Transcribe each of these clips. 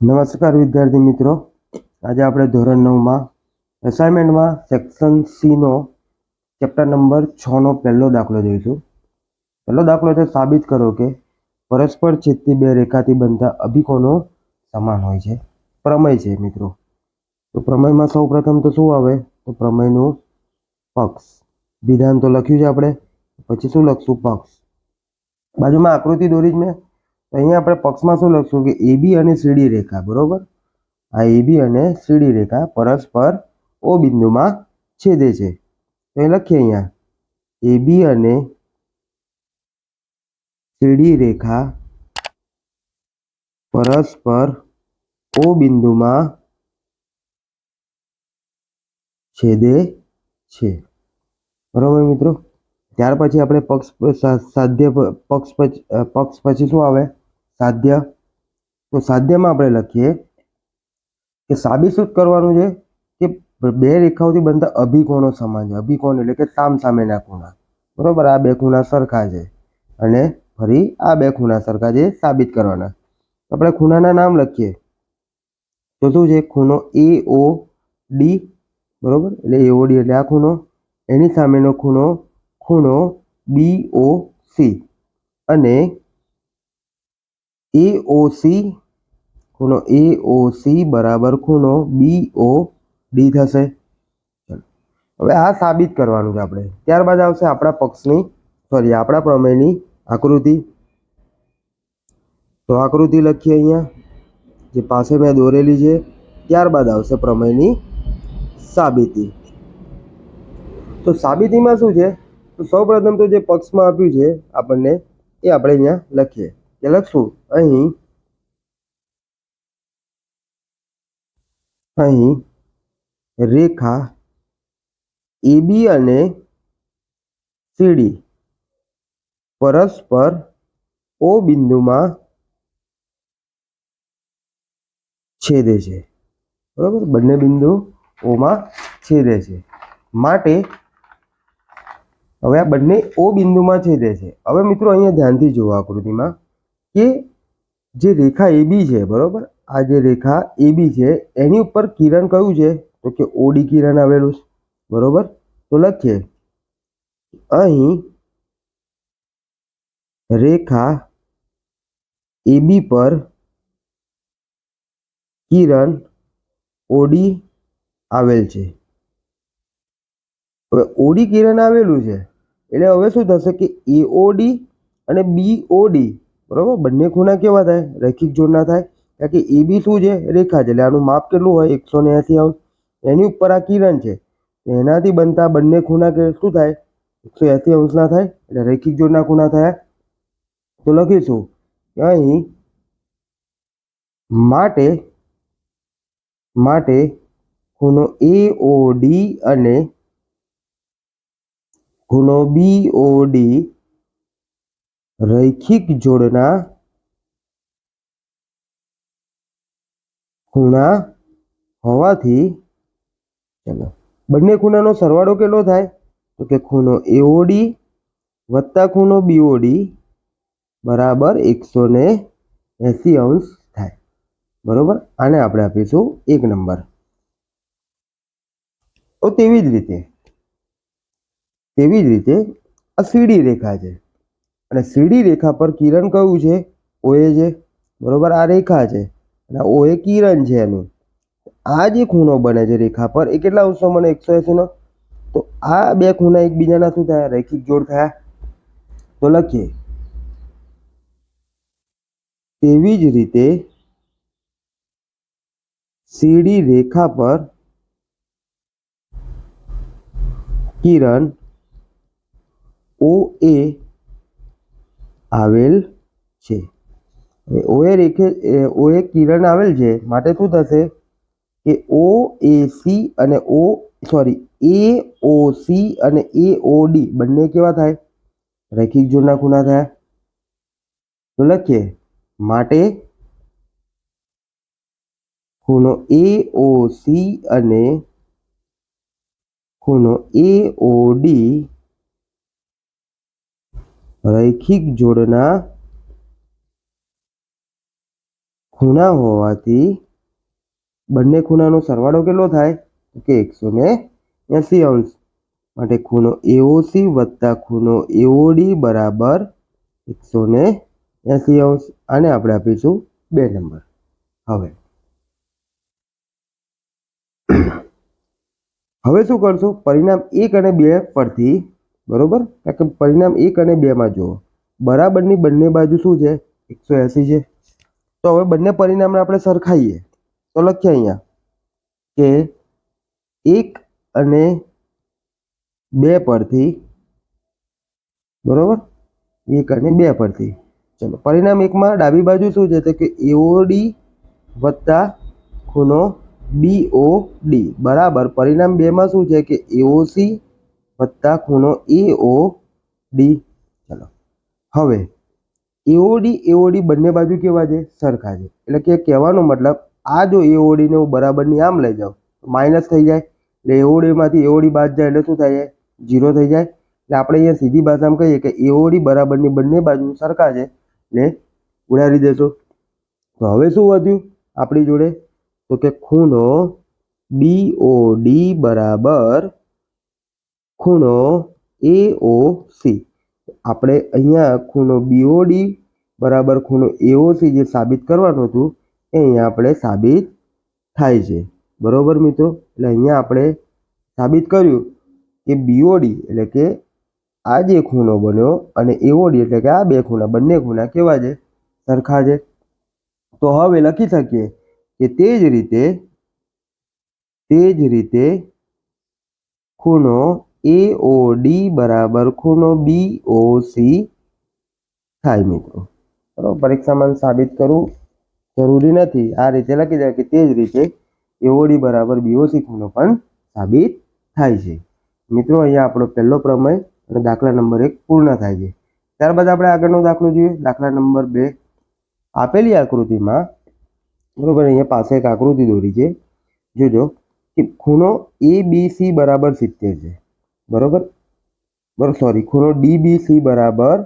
નમસ્કાર વિદ્યાર્થી મિત્રો. આજે આપણે ધોરણ નવમાં એસાઇનમેન્ટમાં સેક્શન સીનો ચેપ્ટર નંબર છનો પહેલો દાખલો જોઈશું. પહેલો દાખલો છે, સાબિત કરો કે પરસ્પર છેદતી બે રેખાથી બનતા અભિકોણો સમાન હોય છે. પ્રમેય છે મિત્રો. તો પ્રમેયમાં સૌ તો શું આવે? તો પ્રમેયનું પક્ષ. વિધાન તો લખ્યું છે આપણે. પછી શું લખશું? પક્ષ. બાજુમાં આકૃતિ દોરી જ મેં. તો અહીંયા આપણે પક્ષમાં શું લખશું કે એબી અને સીડી રેખા, બરોબર? આ એબી અને સીડી રેખા પરસ્પર ઓ બિંદુમાં છેદે છે. તો એ લખીએ અહીંયા. એબી અને સીડી રેખા પરસ્પર ઓ બિંદુમાં છેદે છે. બરોબર મિત્રો? ત્યાર પછી આપણે પક્ષ સાધ્ય પક્ષ પછી પક્ષ પછી શું આવે? સાધ્ય? તો સાધ્યમાં આપણે લખીએ કે સાબિત કરવાનું છે કે બે રેખાઓથી બનતા અભિકોણો સમાન છે. અભિકોણ એટલે કે સામ સામેના ખૂણા. બરાબર? આ બે ખૂણા સરખા છે. અને ફરી આ બે ખૂણા સરખા છે સાબિત કરવાના. આપણે ખૂણાના નામ લખીએ. તો શું છે? ખૂણો એ ઓ ડી બરાબર? એટલે એ ઓ ડી એટલે આ ખૂણો. એની સામેનો ખૂણો ખૂણો બી ઓ સી અને એ ઓ સી ખૂણો એ ઓ સી બરાબર ખૂણો બી ઓ ડી થશે. હવે આ સાબિત કરવાનું છે આપણે. ત્યારબાદ આવશે આપણા પક્ષની, સોરી, આપણા પ્રમેયની આકૃતિ. તો આકૃતિ લખીએ અહીંયા, જે પાસે મેં દોરેલી છે. ત્યારબાદ આવશે પ્રમેયની સાબિતી. તો સાબિતીમાં શું છે? તો સૌપ્રથમ તો જે પક્ષમાં આપ્યું છે, આપણને એ આપણે અહીંયા લખીએ. કે લખશું. અહીં. અહીં. રેખા. એબી અને સીડી પરસ્પર ઓ બિંદુમાં છેદે છે. બરોબર? બંને બિંદુ ઓમાં છેદે છે. માટે હવે આ બંને ઓ બિંદુમાં છેદે છે. હવે મિત્રો, અહીંયા ધ્યાનથી જુઓ આકૃતિમાં. કે જે રેખા એબી છે, બરાબર? આ જે રેખા એબી છે, એની ઉપર કિરણ કયું છે? તો કે ઓડી કિરણ આવેલું છે, બરાબર? તો લખીએ. અહીં રેખા એબી પર કિરણ ઓડી આવેલ છે. હવે ઓડી કિરણ આવેલું છે, એટલે હવે શું થશે કે એઓડી અને બીઓડી બરોબર? બંને ખૂણા કેવા થાય? રૈખિક જોડના થાય? કારણ કે એ બી શું છે? રેખા છે. એટલે આનું માપ કેટલું હોય? એકસો ને એંસી અંશ. એની ઉપર આ કિરણ છે. એનાથી બનતા બંને ખૂણા કે શું થાય? એકસો એંસી અંશના થાય. એટલે રૈખિક જોડના ખૂણા થયા. તો લખીશું કે અહીં માટે માટે ખૂણો એ, ઓ અને ખૂણો બી, ઓ રૈખિક જોડના ખૂણા હોવાથી, ચલો, બંને ખૂણાનો સરવાળો કેટલો થાય? તો કે ખૂણો એઓડી વત્તા ખૂણો બીઓડી બરાબર એકસો ને એંસી અંશ થાય. બરોબર? આને આપણે આપીશું એક નંબર. તો તેવી જ રીતે, તેવી જ રીતે આ સીડી રેખા છે. અને સીડી રેખા પર કિરણ કયું છે? ઓએ છે. બરાબર, આ રેખા છે. અને ઓએ કિરણ છે એનું. આ જે ખૂણો બને છે રેખા પર, એ કેટલા અંશો મને? એકસો એંસીનો તો આ બે ખૂણા એકબીજાના શું થયા? રૈખિક જોડ થયા. તો લખીએ. તેવી જ રીતે સીડી રેખા પર કિરણ ઓ એ આવેલ છે. ઓએ રેખે ઓએ કિરણ આવેલ છે. માટે શું થશે કે ઓ એ સી અને ઓ સોરી એ ઓ સી અને એ ઓ ડી બંને કેવા થાય? રૈખિક જોડના ખૂણા થયા. તો લખીએ, માટે ખૂણો એ ઓ સી અને ખૂણો એ ઓ ડી રૈખિક જોડના ખૂણા હોવાથી બંને ખૂણાનો સરવાળો કેટલો થાય? કે એકસો ને એંસી અંશ. માટે ખૂણો એઓસી વત્તા ખૂણો એઓડી બરાબર એકસો ને એંસી અંશ. આને આપણે આપીશું બે નંબર. હવે. હવે શું કરશું? પરિણામ એક અને બે પરથી બરોબર? કારણ કે પરિણામ એક અને બેમાં જુઓ. બરાબરની બંને બાજુ શું છે? એકસો એંસી છે. તો હવે બંને પરિણામને આપણે સરખાઈએ. તો લખીએ અહીંયા કે એક અને બે પરથી, બરોબર? એક અને બે પરથી. ચલો, પરિણામ એકમાં ડાબી બાજુ શું છે? તો કે એઓડી વત્તા ખૂણો બીઓડી બરાબર. પરિણામ બેમાં શું છે? કે એઓસી વત્તા ખૂણો એઓ ડી ચલો. હવે એઓડી એઓડી બંને બાજુ કેવા છે? સરખા છે. એટલે કે કહેવાનો મતલબ, આ જો એઓડીને હું બરાબરની આમ લઈ જાઉં માઇનસ થઈ જાય. એટલે એઓડીમાંથી એઓડી બાદ જાય એટલે શું થાય? ઝીરો થઈ જાય. એટલે આપણે અહીંયા સીધી ભાષામાં કહીએ કે એઓડી બરાબરની બંને બાજુ સરખા છે. એટલે ઉડાડી દેશો. તો હવે શું વધ્યું? આપણી જોડે, તો કે ખૂણો બીઓડી બરાબર ખૂણો એઓ સી આપણે અહીંયા ખૂણો બીઓડી બરાબર ખૂણો એઓસી જે સાબિત કરવાનું હતું, એ અહીંયા આપણે સાબિત થાય છે. બરાબર મિત્રો? એટલે અહીંયા આપણે સાબિત કર્યું કે બીઓડી એટલે કે આ જે ખૂણો બન્યો અને એઓડી એટલે કે આ બે ખૂણા, બંને ખૂણા કેવા છે? સરખા છે. તો હવે લખી શકીએ કે તે જ રીતે, તે જ રીતે ખૂણો એઓડી બરાબર ખૂણો બીઓસી થાય મિત્રો. બરાબર પરીક્ષામાં સાબિત કરવું જરૂરી નથી. આ રીતે લખી દે કે તે જ રીતે એઓડી બરાબર બીઓસી ખૂણો પણ સાબિત થાય છે. મિત્રો, અહીંયા આપણો પહેલો પ્રમેય અને દાખલા નંબર એક પૂર્ણ થાય છે. ત્યારબાદ આપણે આગળનો દાખલો જોઈએ. દાખલા નંબર બે. આપેલી આકૃતિમાં, બરોબર, અહીંયા પાસે એક આકૃતિ દોરી છે. જોજો કે ખૂણો એ બી સી બરાબર સિત્તેર છે. બરોબર? બરોબર સોરી ખૂણો ડીબીસી બરાબર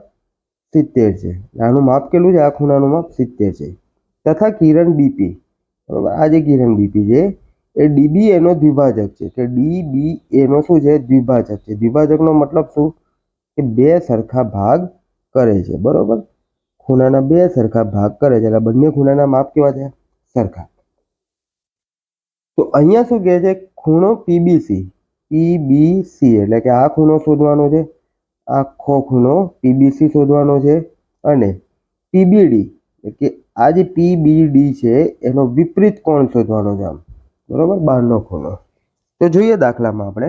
સિત્તેર છે. આનું માપ કેટલું છે? આ ખૂણાનું માપ સિત્તેર છે. તથા કિરણ બીપી, બરોબર? આ જે કિરણ બીપી છે, એ ડીબી એનો દ્વિભાજક છે. કે ડીબીએનો એનો શું છે? દ્વિભાજક છે. દ્વિભાજકનો મતલબ શું? કે બે સરખા ભાગ કરે છે. બરોબર? ખૂણાના બે સરખા ભાગ કરે છે. એટલે બંને ખૂણાના માપ કેવા છે? સરખા. તો અહીંયા શું કહે છે? ખૂણો પીબીસી પીબીસી એટલે કે આ ખૂણો શોધવાનો છે, આખો ખૂણો પીબીસી શોધવાનો છે અને પીબીડી એટલે કે આ જે પીબીડી છે એનો વિપરીત કોણ શોધવાનો છે આમ, બરોબર? બહારનો ખૂણો. તો જોઈએ દાખલામાં આપણે.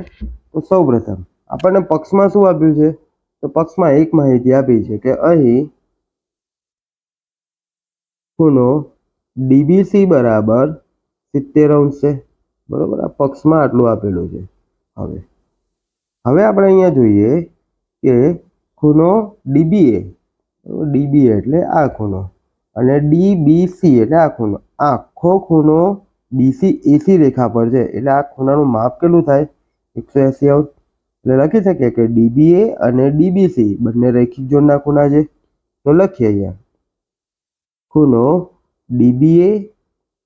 તો સૌ પ્રથમ આપણને પક્ષમાં શું આપ્યું છે? તો પક્ષમાં એક માહિતી આપી છે કે અહીં ખૂણો ડીબીસી બરાબર સિત્તેર અંશ છે, બરોબર? આ પક્ષમાં આટલું આપેલું છે. હવે. હવે આપણે અહીંયા જોઈએ કે ખૂણો ડીબીએ ડીબીએ એટલે આ ખૂણો અને ડીબીસી એટલે આ ખૂણો. આખો ખૂણો બીસી, એસી રેખા પર છે. એટલે આ ખૂણાનું માપ કેટલું થાય? એકસો એસી આઉટ. એટલે લખી શકીએ કે ડીબીએ અને ડીબીસી બંને રેખિક જોડના ખૂણા છે. તો લખીએ અહીંયા. ખૂણો ડીબીએ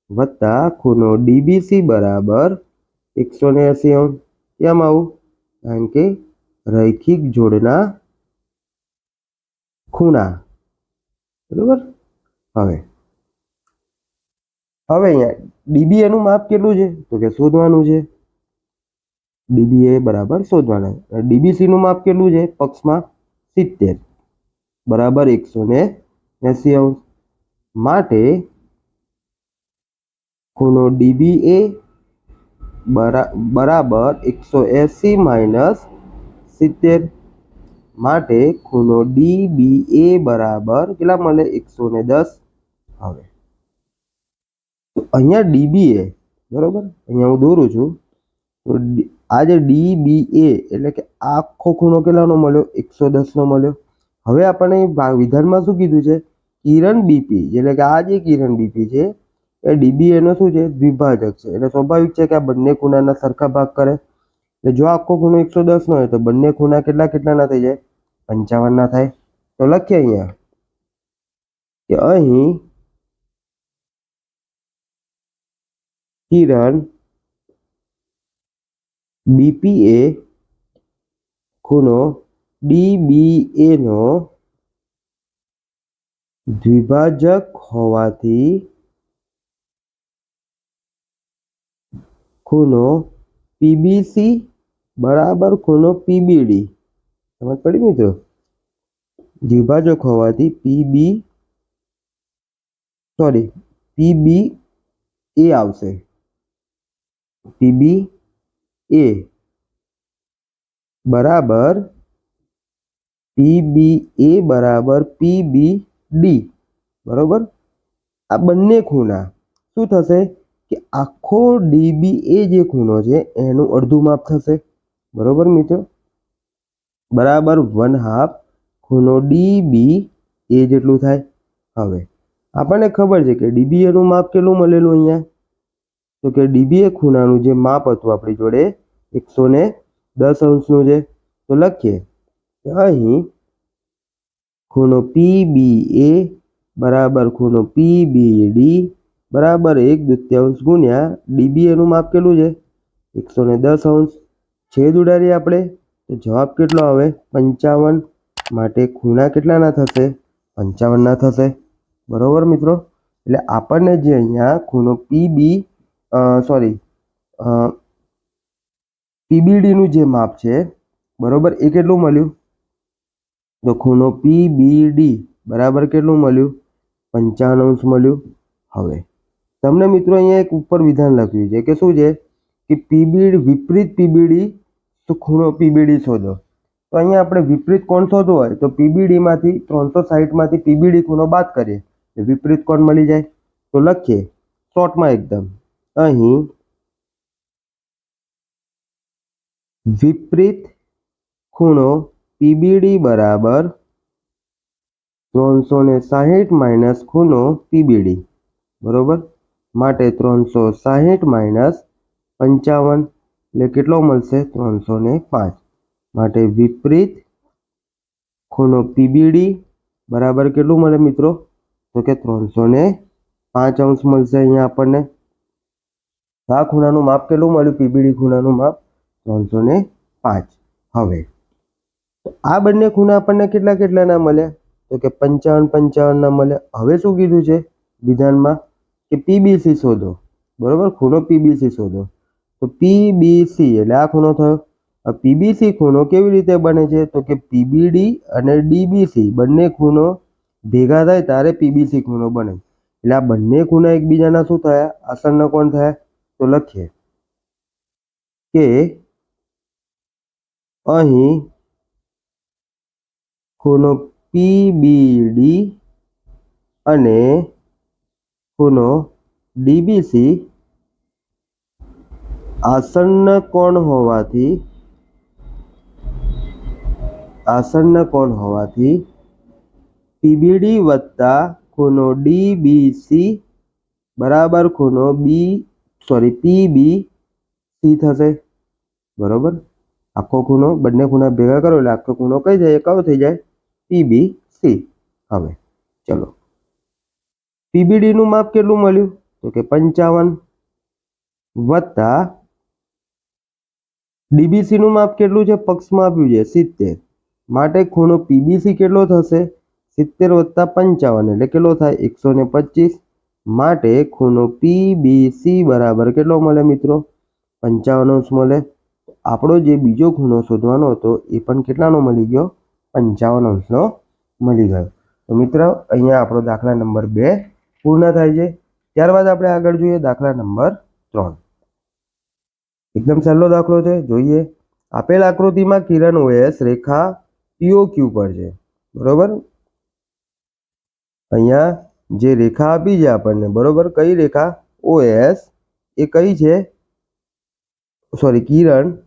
વત્તા ખૂણો ડીબીસી બરાબર એકસો ને એસી અંશ કેમ આવું. કારણ કે રૈખિક જોડના ખૂણા. બરોબર? હવે. હવે અહીંયા ડીબીએનું માપ કેટલું છે? તો કે શોધવાનું છે. ડીબીએ બરાબર શોધવાના ડીબીસી નું માપ કેટલું છે? પક્ષમાં સિત્તેર. બરાબર એકસો ને એસી અંશ. માટે ખૂણો ડીબીએ બરાબર એકસો એસી માઇનસ સિત્તેર માટે ખૂણો એ બરાબર કેટલા મળે? એકસો ને દસ. હવે તો અહીંયા ડીબીએ બરાબર? અહીંયા હું દોરું છું. તો ડી- આ જે ડીબીએ એટલે કે આખો ખૂણો કેટલાનો મળ્યો? એકસો દસનો મળ્યો. હવે આપણને વિધાનમાં શું કીધું છે? કિરણ બીપી એટલે કે આ જે કિરણ બીપી છે એ ડીબીએ નો શું છે? દ્વિભાજક છે. એટલે સ્વાભાવિક છે કે આ બંને ખૂણાના સરખા ભાગ કરે. એટલે જો આખો ખૂણો એકસો દસ નો હોય તો બંને ખૂણા કેટલા કેટલાના થઈ જાય? પંચાવન ના થાય. તો લખીએ અહીંયા કે અહીં કિરણ બીપીએ ખૂણો ડીબીએ નો દ્વિભાજક હોવાથી ખૂણો પીબીસી બરાબર ખૂણો પીબીડી સમજ પડી મિત્રો? દ્વિભાજક હોવાથી પીબી સોરી પીબી એ આવશે. પીબી એ બરાબર પીબી એ બરાબર પીબી ડી બરોબર? આ બંને ખૂણા. શું થશે? કે આખો ડીબી એ જે ખૂણો છે, એનું અડધું માપ થશે. બરોબર મિત્રો? બરાબર વન હાફ ખૂણો ડીબી એ જેટલું થાય. હવે, આપણને ખબર છે કે ડીબી એનું માપ કેટલું મળેલું અહીંયા? તો કે ડીબી એ ખૂણાનું જે માપ હતું આપણી જોડે, એકસો ને દસ અંશનું છે. તો લખીએ અહીં ખૂણો પી બી એ બરાબર ખૂણો પી બી ડી બરાબર એક દૂત્યાંશ ગુણ્યા ડીબી એનું માપ કેટલું છે? એકસો ને દસ અંશ. છેદ ઉડાડીએ આપણે, તો જવાબ કેટલો આવે? પંચાવન. માટે ખૂણા કેટલાના થશે? પંચાવનના થશે. બરાબર મિત્રો? એટલે આપણને જે અહીંયા ખૂણો પીબી સોરી પીબીડીનું જે માપ છે, બરાબર, એ કેટલું મળ્યું? તો ખૂણો પીબીડી, બરાબર કેટલું મળ્યું? પંચાવન અંશ મળ્યું. હવે તમને મિત્રો અહીંયા એક ઉપર વિધાન લખ્યું છે કે શું છે? કે પીબીડી, વિપરીત પીબીડી ખૂણો પીબીડી શોધો? તો અહીંયા આપણે વિપરીત કોણ શોધવો હોય? તો પીબીડીમાંથી ત્રણસો સાહીઠમાંથી પીબીડી ખૂણો બાદ કરીએ. વિપરીત કોણ મળી જાય? તો લખીએ શોર્ટમાં એકદમ. અહીં વિપરીત ખૂણો પીબીડી બરાબર ત્રણસો ને સાહીઠ માઇનસ ખૂણો પીબીડી. બરોબર? માટે ત્રણસો સાહીઠ માઇનસ પંચાવન. એટલે કેટલો મળશે? ત્રણસો ને પાંચ. માટે વિપરીત ખૂણો પીબીડી બરાબર કેટલું મળે મિત્રો? તો કે ત્રણસો ને પાંચ અંશ મળશે અહીંયા આપણને. આ ખૂણાનું માપ કેટલું મળ્યું? પીબીડી ખૂણાનું માપ ત્રણસો ને પાંચ. હવે, આ બંને ખૂણા આપણને કેટલા કેટલાના મળ્યા? તો કે પંચાવન પંચાવનના મળ્યા. હવે શું કીધું છે? વિધાનમાં કે પીબીસી શોધો. બરોબર? ખૂણો પીબીસી શોધો. તો પીબીસી એટલે આ ખૂણો થયો. પીબીસી ખૂણો કેવી રીતે બને છે? તો કે પીબીડી અને ડીબીસી બંને ખૂણો ભેગા થાય ત્યારે પીબીસી ખૂણો બને. એટલે આ બંને ખૂણા એકબીજાના શું થયા? અસરના કોણ થયા? તો લખીએ. કે અહીં ખૂણો પીબીડી અને ખૂણો ડીબીસી આસન્ન કોણ હોવાથી, આસન્ન કોણ હોવાથી પીબીડી વત્તા ખૂણો ડીબીસી બરાબર ખૂણો બી, સોરી પીબી સી થશે. બરોબર? આખો ખૂણો, બંને ખૂણા ભેગા કરો એટલે આખો ખૂણો કઈ જાય? કયો થઈ જાય. પીબી સી હવે, ચલો. પીબીડીનું માપ કેટલું મળ્યું? તો કે પંચાવન વત્તા ડીબીસીનું માપ કેટલું છે? પક્ષમાં આપ્યું છે. સિત્તેર. માટે ખૂણો પીબીસી કેટલો થશે? સિત્તેર વત્તા પંચાવન. એટલે કેટલો થાય? એકસો ને પચીસ. માટે ખૂણો પીબીસી બરાબર કેટલો મળે મિત્રો? પંચાવન અંશ મળે. આપણો જે બીજો ખૂણો શોધવાનો હતો, એ પણ કેટલાનો મળી ગયો? પંચાવન અંશનો મળી ગયો. તો મિત્રો, અહીંયા આપણો દાખલા નંબર બે પૂર્ણ થાય છે. ત્યારબાદ આપણે આગળ જોઈએ દાખલા નંબર ત્રણ. એકદમ સહેલો દાખલો છે. જોઈએ. આપેલ આકૃતિમાં કિરણ ઓએસ રેખા પીઓ ક્યુ પર છે. બરોબર? અહીંયા જે રેખા આપી છે આપણને, બરોબર? કઈ રેખા? ઓએસ એ કઈ છે? સોરી કિરણ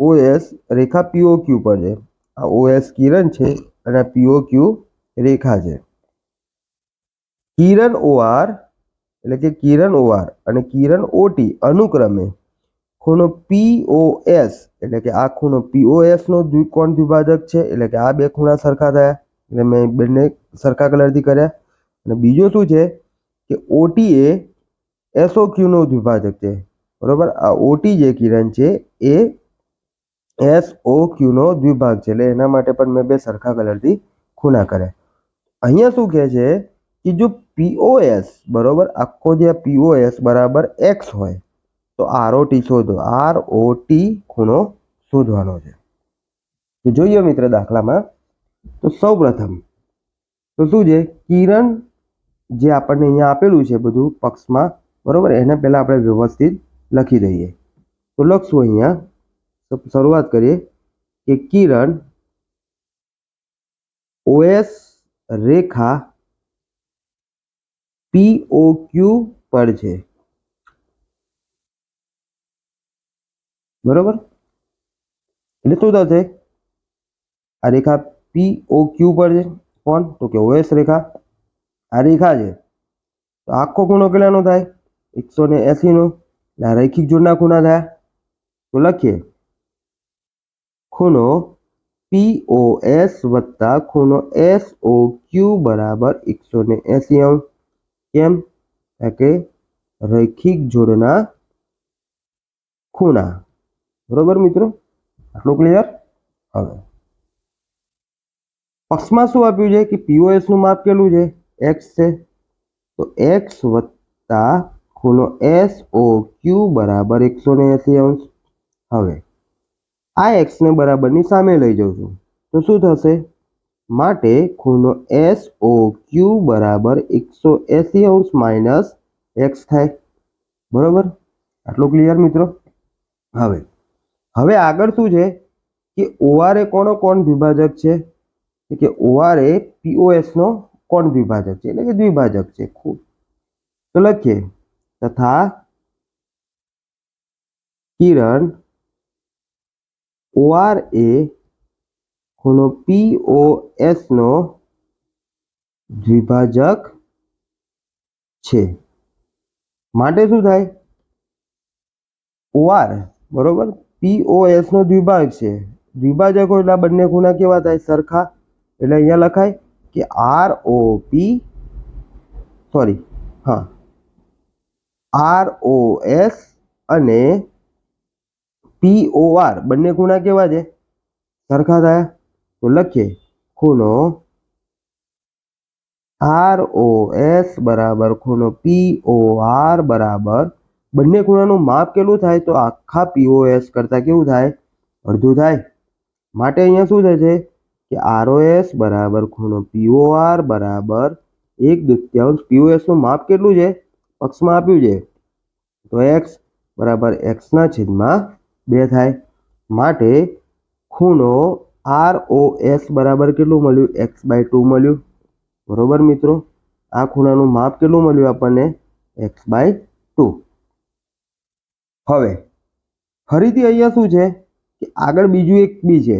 ઓએસ રેખા પીઓ ક્યુ પર છે. આ ઓએસ કિરણ છે અને પીઓ ક્યુ રેખા છે. કિરણ ઓઆર, એટલે કે કિરણ ઓઆર અને કિરણ ઓટી અનુક્રમે ખૂણો પીઓએસ એટલે કે આ ખૂણો પીઓએસનો દ્વિકોણ દ્વિભાજક છે? એટલે કે આ બે ખૂણા સરખા થયા. એટલે મેં બંને સરખા કલરથી કર્યા. અને બીજો શું છે કે ઓટી એ એસઓ નો દ્વિભાજક છે. બરાબર? આ ઓટી જે કિરણ છે એ એસ ઓ નો દ્વિભાગ છે. એટલે એના માટે પણ મેં બે સરખા કલરથી ખૂણા કર્યા. અહીંયા શું કહે છે કે જો પીઓએસ બરોબર આખો જે પીઓએસ બરાબર એક્સ હોય તો આરઓટી શોધો આર ઓ ટી ખૂણો શોધવાનો છે તો જોઈએ મિત્ર દાખલામાં તો સૌ પ્રથમ તો શું છે કિરણ જે આપણને અહીંયા આપેલું છે બધું પક્ષમાં બરોબર એને પહેલાં આપણે વ્યવસ્થિત લખી દઈએ તો લખશું અહીંયા તો શરૂઆત કરીએ કે કિરણ ઓએસ રેખા પીઓ ક્યુ પર છે બરોબર એટલે શું થશે આ રેખા પી ઓ ક્યુ પર છે, કોણ? તો કે ઓએસ રેખા. આ રેખા છે, તો આખો ખૂણો કેટલાનો થાય? એકસો ને એસીનો એટલે આ રૈખિક જોડના ખૂણા થયા. તો લખીએ, ખૂણો પી ઓ એસ વત્તા ખૂણો એસ ઓ ક્યુ બરાબર એકસો ને એસી અંશ. કેમ? કે રૈખિક જોડના ખૂણા. બરોબર મિત્રો? આટલું ક્લિયર હવે. પક્ષમાં શું આપ્યું છે કે પીઓએસનું માપ કેટલું છે? એક્સ છે. તો એક્સ વત્તા ખૂણો એસ ઓ ક્યુ બરાબર એકસો ને એસી અંશ. હવે, આ એક્સને બરાબરની સામે લઈ જાઉં છું. તો શું થશે? માટે ખૂણો એસ ઓ ક્યુ બરાબર એકસો એસી અંશ માઇનસ એક્સ થાય. બરાબર? આટલું ક્લિયર મિત્રો? હવે હવે આગળ શું છે? કે ઓઆર એ કોનો કોણ વિભાજક છે? કે ઓઆર એ પીઓએસનો કોણ વિભાજક છે? એટલે કે દ્વિભાજક છે ખૂબ તો લખીએ. તથા કિરણ ઓઆર એ ખૂણો ઓ નો દ્વિભાજક છે. માટે શું થાય? ઓઆર બરોબર? ઓ નો દ્વિભાજક છે. દ્વિભાજક એટલે બંને ખૂણા કેવા થાય? સરખા. એટલે અહીંયા લખાય કે આર ઓ પી સોરી હા. આર ઓ એસ અને પી ઓ આર બંને ખૂણા કેવા છે? સરખા થયા. તો લખીએ. ખૂણો આર ઓ એસ બરાબર, ખૂણો પી ઓ આર બરાબર. બંને ખૂણાનું માપ કેટલું થાય? તો આખા પીઓએસ કરતાં કેવું થાય? અડધું થાય. માટે અહીંયા શું થશે? કે આરઓએસ બરાબર, ખૂણો પીઓઆર બરાબર, એક દૃત્યાંશ પીઓએસ એસનું માપ કેટલું છે? પક્ષમાં આપ્યું છે. તો એક્સ બરાબર એક્સના છેદમાં બે થાય. માટે ખૂણો આર ઓ એસ બરાબર કેટલું મળ્યું? એક્સ બાય ટુ મળ્યું. બરોબર મિત્રો? આ ખૂણાનું માપ કેટલું મળ્યું આપણને? એક્સ બાય ટુ હવે, ફરીથી અહીંયા શું છે? કે આગળ બીજું એક બી છે.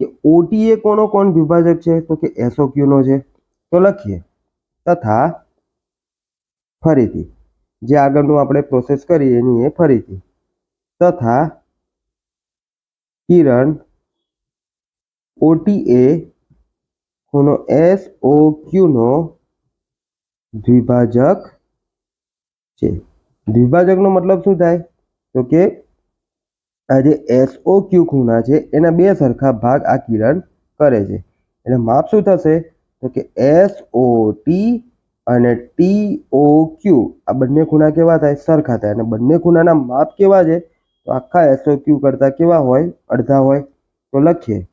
કે ઓટી એ કોનો કોણ વિભાજક છે? તો કે એસો ક્યુનો છે. તો લખીએ. તથા ફરીથી, જે આગળનું આપણે પ્રોસેસ કરીએ એની એ ફરીથી. તથા કિરણ એ ખૂણો એસ ઓ ક્યુનો દ્વિભાજક છે. દ્વિભાજકનો મતલબ શું થાય? તો કે આ જે એસઓ ક્યુ ખૂણા છે, એના બે સરખા ભાગ આ કિરણ કરે છે. એટલે માપ શું થશે? તો કે એસ ઓ ટી અને ટી ઓ ક્યુ આ બંને ખૂણા કેવા થાય? સરખા થાય. અને બંને ખૂણાના માપ કેવા છે? તો આખા એસઓ ક્યુ કરતાં કેવા હોય? અડધા હોય. તો લખીએ.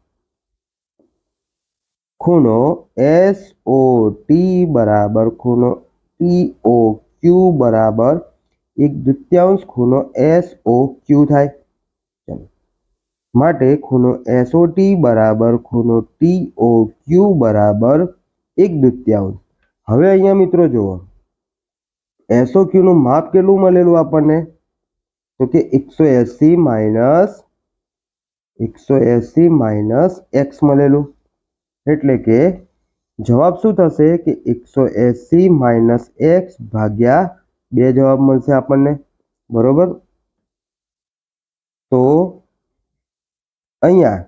ખૂણો એસ ઓ ટી બરાબર ખૂણો ટી ઓ ક્યુ બરાબર એક દ્વિતીયાંશ ખૂણો એસ ઓ ક્યુ થાય. ચલો. માટે ખૂણો એસઓટી બરાબર ખૂણો ટી ઓ ક્યુ બરાબર એક દ્વિતીયાંશ હવે અહીંયા મિત્રો જુઓ. એસઓ ક્યુનું માપ કેટલું મળેલું આપણને? તો કે એકસો એસી માઇનસ એકસો એસી માઇનસ એક્સ મળેલું. એટલે કે જવાબ શું થશે કે એકસો એસી માઇનસ એક્સ ભાગ્યા બે જવાબ મળશે આપણને. બરોબર? તો અહીંયા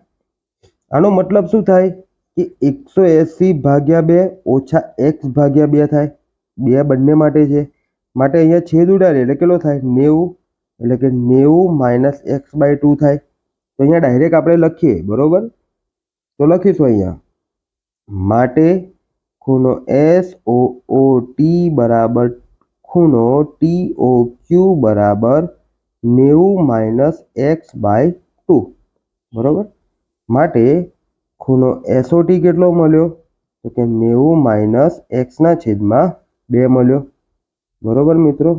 આનો મતલબ શું થાય કે એકસો એસી ભાગ્યા બે ઓછા એક્સ ભાગ્યા બે થાય. બે બંને માટે છે. માટે અહીંયા છેદ ઉડાડે એટલે કેટલો થાય? નેવું. એટલે કે નેવું માઇનસ એક્સ બાય ટુ થાય. તો અહીંયા ડાયરેક્ટ આપણે લખીએ. બરોબર? તો લખીશું અહીંયા. માટે ખૂણો એસ ઓ ઓ ટી બરાબર ખૂણો ટી ઓ ક્યુ બરાબર નેવું માઇનસ એક્સ બાય ટુ. બરાબર? માટે ખૂણો એસઓટી કેટલો મળ્યો? તો કે નેવું માઇનસ એક્સના છેદમાં બે મળ્યો. બરાબર મિત્રો?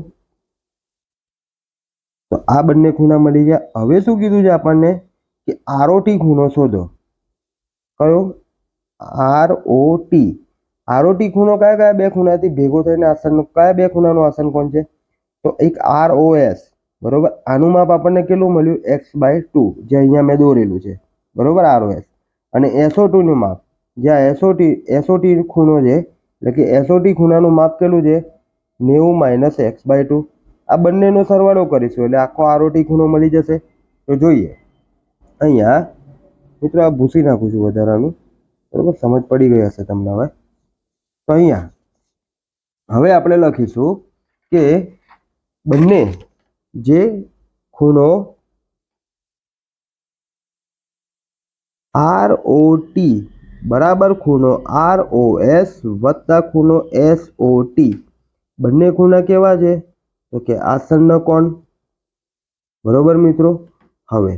તો આ બંને ખૂણા મળી ગયા. હવે શું કીધું છે આપણને? કે આરઓટી ખૂણો શોધો. કયો? આર ઓ ટી આરઓટી ખૂણો કયા કયા બે ખૂણાથી ભેગો થઈને આસનનો, કયા બે ખૂણાનું આસન કોણ છે? તો એક આર ઓ એસ બરોબર? આનું માપ આપણને કેટલું મળ્યું? એક્સ બાય ટુ જે અહીંયા મેં દોરેલું છે. બરોબર? આર ઓ એસ અને એસઓ ટુનું માપ જ્યાં એસઓટી એસઓટી ખૂણો છે, એટલે કે એસઓટી ખૂણાનું માપ કેટલું છે? નેવું માઇનસ એક્સ બાય ટુ આ બંનેનો સરવાળો કરીશું, એટલે આખો આરઓટી ખૂણો મળી જશે. તો જોઈએ. અહીંયા, મિત્રો, આ ભૂસી નાખું છું વધારાનું. બરાબર? સમજ પડી ગઈ હશે તમને હવે? તો અહીંયા, હવે આપણે લખીશું કે બંને જે ખૂણો આર ઓ ટી બરાબર ખૂણો આર ઓ એસ વત્તા ખૂણો એસ ઓ ટી બંને ખૂણા કેવા છે? તો કે આસન્ન કોણ? બરોબર મિત્રો? હવે,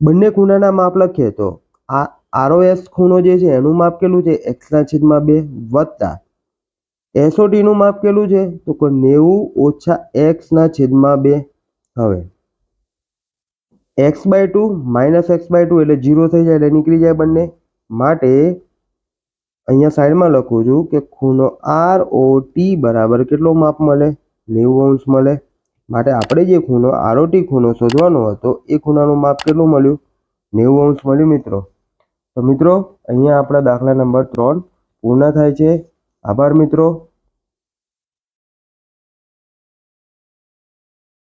બંને ખૂણાના માપ લખીએ તો આ આરઓએસ ખૂણો જે છે એનું માપ કેટલું છે એક્સના છેદમાં બે વત્તા એસઓટીનું માપ કેટલું છે તો કે નેવું ઓછા એક્સના છેદમાં બે. હવે x by two minus x by two એટલે જીરો થઈ જાય એટલે નીકળી જાય બંને. માટે અહીંયા સાઈડમાં લખું છું કે ખૂણો આર ઓ ટી બરાબર કેટલો માપ મળે? નેવું અંશ મળે. માટે આપણે જે ખૂણો આરઓટી ખૂણો શોધવાનો હતો એ ખૂણાનું માપ કેટલું મળ્યું? નેવું અંશ મળ્યું, મિત્રો. તો મિત્રો અહીંયા આપણા દાખલા નંબર ત્રણ પૂર્ણ થાય છે. આભાર મિત્રો.